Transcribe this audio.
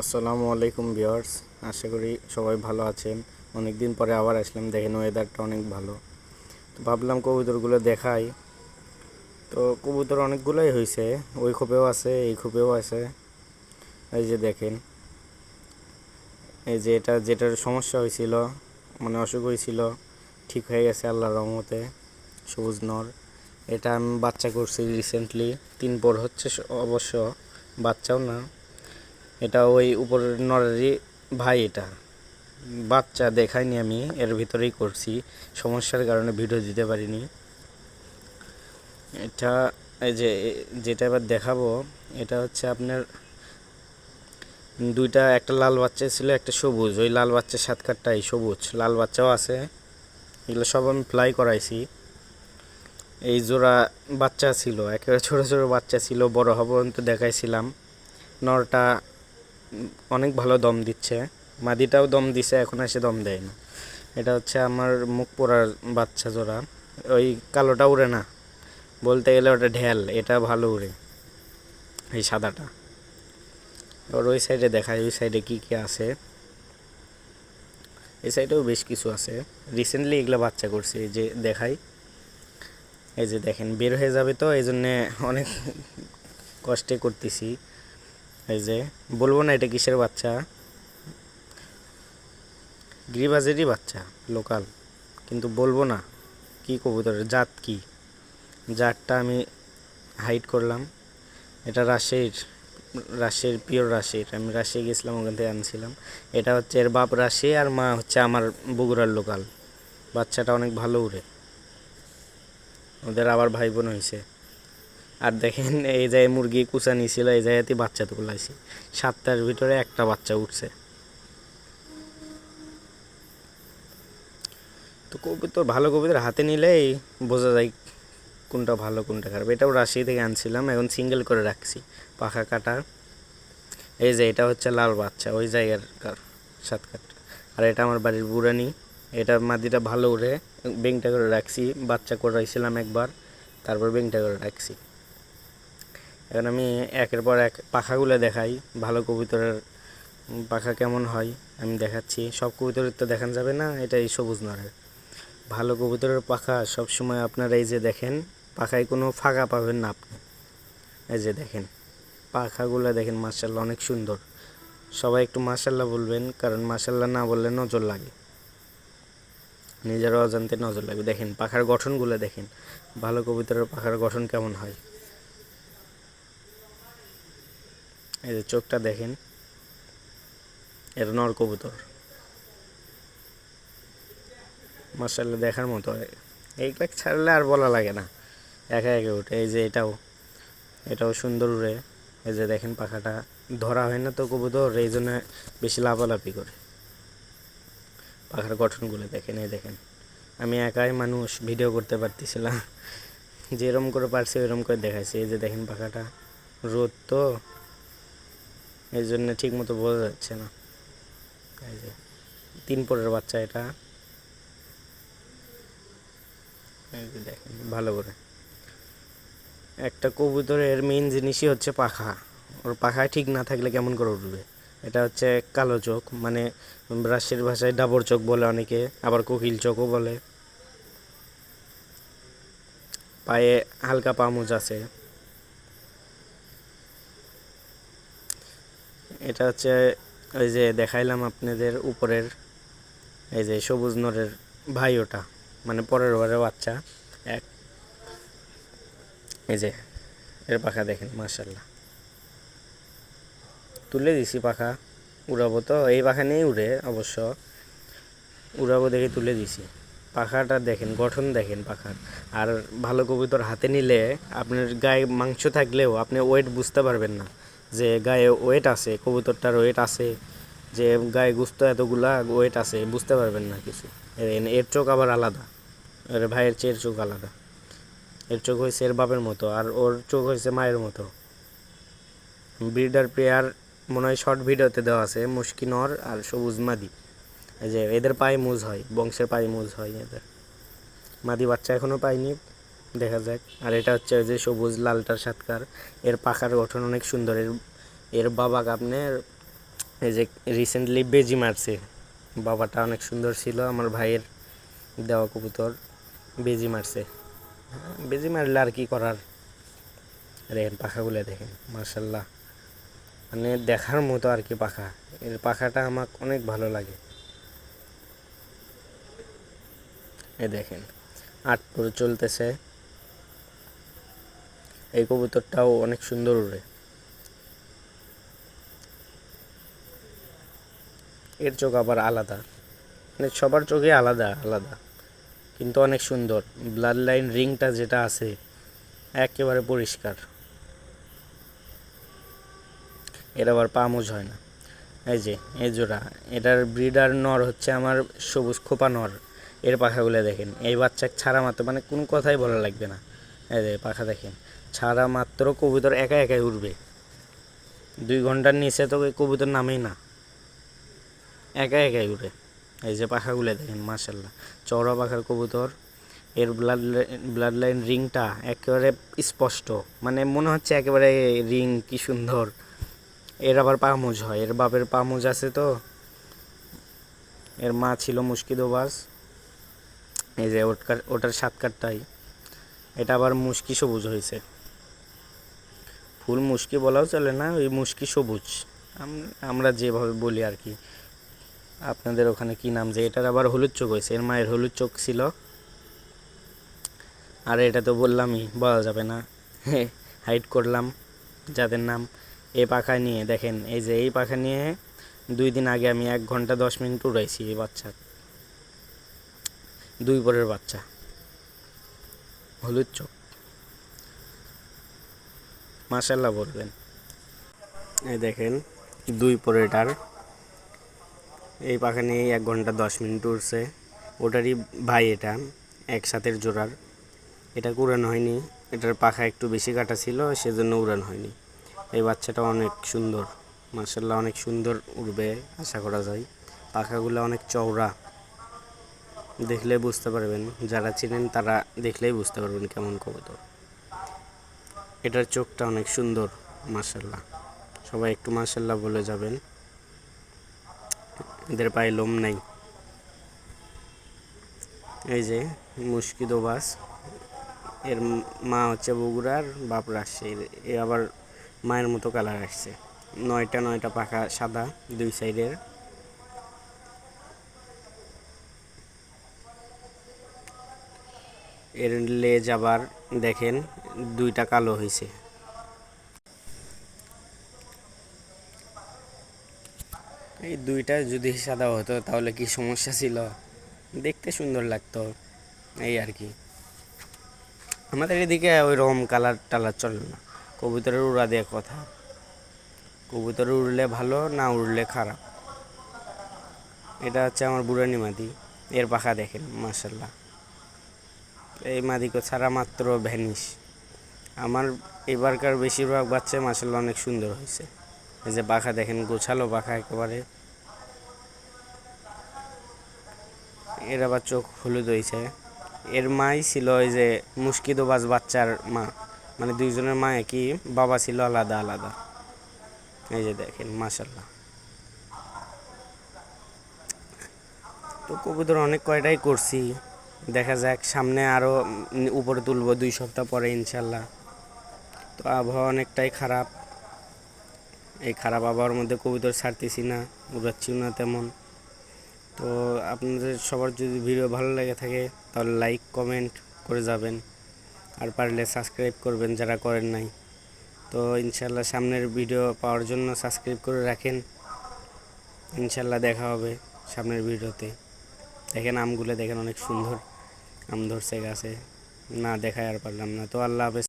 আসসালামু আলাইকুম ভিউয়ার্স, আশা করি সবাই ভালো আছেন। অনেক দিন পরে আবার আসলাম, দেখেন ওয়েদারটা অনেক ভালো। তো ভাবলাম কবুতরগুলো দেখাই। তো কবুতর অনেকগুলোই হয়েছে ওই খোপেও আছে, এই খোপেও আছে। এই যে দেখেন, এই যে এটা যেটার সমস্যা হয়েছিল মানে অসুখ হয়েছিল ঠিক হয়ে গেছে আল্লাহর রহমতে, সবুজ নর। এটা আমি বাচ্চা করছি রিসেন্টলি তিন পর হচ্ছে অবশ্য বাচ্চাও না। এটা ওই উপরের নরেরই ভাই এটা। বাচ্চা দেখাইনি আমি, এর ভিতরেই করছি। সমস্যার কারণে ভিডিও দিতে পারিনি। এটা এই যে, যেটা এবার দেখাবো, এটা হচ্ছে আপনার দুইটা, একটা লাল বাচ্চা ছিল, একটা সবুজ। ওই লাল বাচ্চার সাত কাঠটাই সবুজ। লাল বাচ্চাও আছে। এগুলো সব আমি ফ্লাই করাইছি। এই জোড়া বাচ্চা ছিল, একেবারে ছোট ছোট বাচ্চা ছিল, বড় হব পর্যন্ত দেখাইছিলাম। নরটা অনেক ভালো দম দিচ্ছে। মাদিটাও দম দিছে, এখন এসে দম দেয় না। এটা হচ্ছে আমার মুখ পোড়ার বাচ্চা জোড়া। ওই কালোটা উড়ে না। বলতে গেলে ওটা ঢেল, এটা ভালো উড়ে, এই সাদাটা। ওর ওই সাইডে দেখায় ওই সাইডে কি কি আছে। এই সাইডেও বেশ কিছু আছে। রিসেন্টলি এগুলো বাচ্চা করছে যে দেখাই। এই যে দেখেন, বের হয়ে যাবে তো, এই জন্যে অনেক কষ্টে করতেছি। এই যে, বলব না এটা কিসের বাচ্চা? গিরিবাজেরই বাচ্চা, লোকাল। কিন্তু বলব না, কি কবুতরের জাত কি? জাতটা আমি হাইড করলাম। এটা রাজশাহীর রাজশাহীর পিওর রাজশাহীর আমি রাজশাহী গেছিলাম, ওখান থেকে আনছিলাম। এটা হচ্ছে এর বাপ রাজশাহী আর মা হচ্ছে আমার বগুড়ার লোকাল। বাচ্চাটা অনেক ভালো উড়ে ওদের আবার ভাই বোন হয়েছে আর দেখেন, এই জায়গায় মুরগি কুচা নিয়েছিল এই জায়গাতে বাচ্চা তুলাইছি সাতটার ভিতরে একটা বাচ্চা উঠছে। তো কবুতর, ভালো কবুতর হাতে নিলেই বোঝা যায় কোনটা ভালো, কোনটা খারাপ। এটাও রাশি থেকে আনছিলাম, এখন সিঙ্গেল করে রাখছি, পাখা কাটা এই যে এটা হচ্ছে লাল বাচ্চা, ওই জায়গার কার সাত কাঠ আর এটা আমার বাড়ির বুড়ানি, এটা মাদিটা ভালো উড়ে বেংটা করে রাখছি, বাচ্চা করাইছিলাম একবার, তারপর বেংটা করে রাখছি। এখন আমি একের পর এক পাখাগুলো দেখাই, ভালো কবুতরের পাখা কেমন হয় আমি দেখাচ্ছি। সব কবুতরের তো দেখান যাবে না এটা এই সবুজ নরের ভালো কবুতরের পাখা সবসময় আপনারা এই যে দেখেন, পাখায় কোনো ফাঁকা পাবেন না আপনি। এই যে দেখেন, পাখাগুলো দেখেন মার্শাল্লাহ অনেক সুন্দর। সবাই একটু মার্শাল্লাহ বলবেন, কারণ মার্শাল্লাহ না বললে নজর লাগে। নিজেরও অজান্তে নজর লাগবে দেখেন, পাখার গঠনগুলো দেখেন, ভালো কবুতরের পাখার গঠন কেমন হয়। এই যে চোখটা দেখেন, এটা নর কবুতর। মার্শাল্লাহ দেখার মতো। এইগুলা ছাড়লে আর বলা লাগে না। একা একে উঠে, এই যে এটাও এটাও সুন্দর উড়ে। এই যে দেখেন পাখাটা, ধরা হয় না তো কবুতর, এই জন্য বেশি লাফালাফি করে। পাখার গঠনগুলো দেখেন, এই দেখেন। আমি একাই মানুষ, ভিডিও করতে পারতেছিলাম। যেরম করে পারছি ওইরকম করে দেখাইছি। এই যে দেখেন পাখাটা, রোদ তো। এই জন্য ঠিক মতো বোঝা যাচ্ছে না। এই যে, তিন পরের বাচ্চা এটা। দেখেন, ভালো করে। একটা কবুতরের মেইন জিনিসই হচ্ছে পাখা। ওর পাখায় ঠিক না থাকলে কেমন করে উঠবে? এটা হচ্ছে কালো চোখ মানে রাজশাহীর ভাষায় ডাবর চোখ বলে অনেকে, আবার কোকিল চোখও বলে। পায়ে হালকা পামুজ আছে। এটা হচ্ছে ওই যে দেখাইলাম আপনাদের উপরের, এই যে সবুজ নরের ভাই ওটা মানে পরের ঘরের বাচ্চা, এক। এই যে, এর পাখা দেখেন মার্শাল্লাহ তুলে দিছি পাখা, উড়াবো তো, এই পাখা নিয়েই উড়ে অবশ্য। উড়াবো দেখে তুলে দিছি। পাখাটা দেখেন, গঠন দেখেন পাখার। আর ভালো কবুতর হাতে নিলে আপনার গায়ে মাংস থাকলেও আপনি ওয়েট বুঝতে পারবেন না। যে গায়ে ওয়েট আছে, কবুতরটার ওয়েট আছে, যে গায়ে গুস্ত এতগুলা ওয়েট আছে, বুঝতে পারবেন না কিছু। এর- চোখ আবার আলাদা, এর ভাইয়ের চেয়ের চোখ আলাদা। এর চোখ হয়েছে এর বাপের মতো, আর ওর চোখ হয়েছে মায়ের মতো। ব্রিডার পেয়ার, মনে হয় শর্ট ভিডিওতে দেওয়া আছে মুশকিনর আর সবুজ মাদি। যে, এদের পায়ে মুজ হয়, বংশের পায়ে মুজ হয় এদের। মাদি বাচ্চা এখনও পাইনি দেখা যাক। আর এটা হচ্ছে যে সবুজ লালটার সাতকার। এর পাখার গঠন অনেক সুন্দর। এর এর বাবা আপনার এই যে রিসেন্টলি বেজি মারছে। বাবাটা অনেক সুন্দর ছিল, আমার ভাইয়ের দেওয়া কবুতর। বেজি মারছে। বেজি মারলে আর কি করার? দেখেন পাখাগুলো দেখেন মার্শাল্লাহ মানে দেখার মতো আর কি পাখা। এর পাখাটা আমার অনেক ভালো লাগে। এ দেখেন আট করে চলতেছে। এই কবুতরটাও অনেক সুন্দর উড়ে এর চোখ আবার আলাদা। মানে সবার চোখে আলাদা আলাদা। কিন্তু অনেক সুন্দর। ব্লাড লাইন রিংটা যেটা আছে, একেবারে পরিষ্কার। এর আবার পামুজ হয় না। এই যে, এই জোড়া। এটার ব্রিডার নর হচ্ছে আমার সবুজ খোপা নর। এর পাখাগুলো দেখেন। এই বাচ্চা ছাড়া মাত্র মানে কোনো কথাই বলা লাগবে না। এই পাখা দেখেন, ছাড়া মাত্র কবুতর একা একাই উঠবে দুই ঘণ্টার নিচে তো কবুতর নামেই না। একা একাই উঠে এই যে পাখাগুলো দেখেন মার্শাল্লাহ চওড়া পাখার কবুতর, এর ব্লাড ব্লাড লাইন রিংটা একেবারে স্পষ্ট। মানে মনে হচ্ছে একেবারে রিং কি সুন্দর। এর আবার পা মুজ হয়, এর বাপের পামুজ আছে তো। এর মা ছিল মুশকিদোবাস এই যে ওটার ওটার সাতকারটাই এটা আবার মুশকি সবুজ হয়েছে। ফুল মুশকি বলাও চলে না, ওই মুশকি সবুজ। আমরা যেভাবে বলি আর কি। আপনাদের ওখানে কি নাম যে, এটার আবার হলুদ চোখ হয়েছে, এর মায়ের হলুদ চোখ ছিল। আর এটা তো বললামই, বলা যাবে না। হাইট করলাম যাদের নাম। এই পাখা নিয়ে, দেখেন, এই যে এই পাখা নিয়ে দুই দিন আগে আমি এক ঘণ্টা দশ মিনিট উড়াইছি এই বাচ্চা দুই পরের বাচ্চা। হলুদ চপ। মাসাল্লাহ বলবেন। এই দেখেন, দুই পরেটার। এই পাখা নিয়ে এক ঘণ্টা দশ মিনিট উঠছে ওটারই ভাই এটা একসাথের জোড়ার। এটা উড়ানো হয়নি, এটার পাখা একটু বেশি কাটা ছিল, সেজন্য উড়ানো হয়নি। এই বাচ্চাটা অনেক সুন্দর মার্শাল্লাহ অনেক সুন্দর উড়বে, আশা করা যায়। পাখাগুলো অনেক চওড়া। দেখলে বুঝতে পারবেন। যারা চিনেন তারা দেখলেই বুঝতে পারবেন কেমন কবুতর। এটার চোখটা অনেক সুন্দর মার্শাল্লাহ সবাই একটু মার্শাল্লাহ বলে যাবেন। এদের পায়ে লোম নাই। এই যে মুশকিদো বাসের মা হচ্ছে বগুড়ার বাপ রাজশাহীর এ আবার মায়ের মতো কালার আসছে। নয়টা নয়টা পাখা সাদা দুই সাইডের এর লেজ আবার দেখেন, দুইটা কালো হয়েছে এই দুইটা যদি সাদা হতো তাহলে কি সমস্যা ছিল? দেখতে সুন্দর লাগতো, এই আর কি। আমাদের এদিকে ওই রকম কালার টালার চলে না। কবুতরের উড়া দিয়ে কথা। কবুতর উড়লে ভালো, না উড়লে খারাপ। এটা হচ্ছে আমার বুড়ানি মাদি এর পাখা দেখেন মার্শাল্লাহ এই মাদিকে ছাড়া মাত্র ভ্যানিশ। আমার এবারকার বেশিরভাগ বাচ্চা মার্শাল্লাহ অনেক সুন্দর হয়েছে। এই যে পাখা দেখেন, গোছালো পাখা একেবারে। এর আবার চোখ হলুদ হয়েছে। এর মাই ছিল ওই যে মুশকিদোবাজ বাচ্চার মা। মানে দুইজনের মা একই, বাবা ছিল আলাদা আলাদা। এই যে দেখেন মাশাল্লাহ তো কবুতর অনেক কয়টাই করছি। দেখা যাক, সামনে আরও উপরে তুলব দুই সপ্তাহ পরে ইনশাল্লাহ। তো আবহাওয়া অনেকটাই খারাপ। এই খারাপ আবহাওয়ার মধ্যে কবুতর ছাড়তেছি না উড়াচ্ছিও না তেমন। তো আপনাদের সবার যদি ভিডিও ভালো লেগে থাকে, তাহলে লাইক, কমেন্ট করে যাবেন। আর পারলে সাবস্ক্রাইব করবেন যারা করেন নাই। তো ইনশাল্লাহ সামনের ভিডিও পাওয়ার জন্য সাবস্ক্রাইব করে রাখেন। ইনশাল্লাহ দেখা হবে সামনের ভিডিওতে। দেখেন আমগুলো দেখেন অনেক সুন্দর। আম ধরছে গাছে না দেখায় আর পারলাম না। তো আল্লাহ হাফেজ।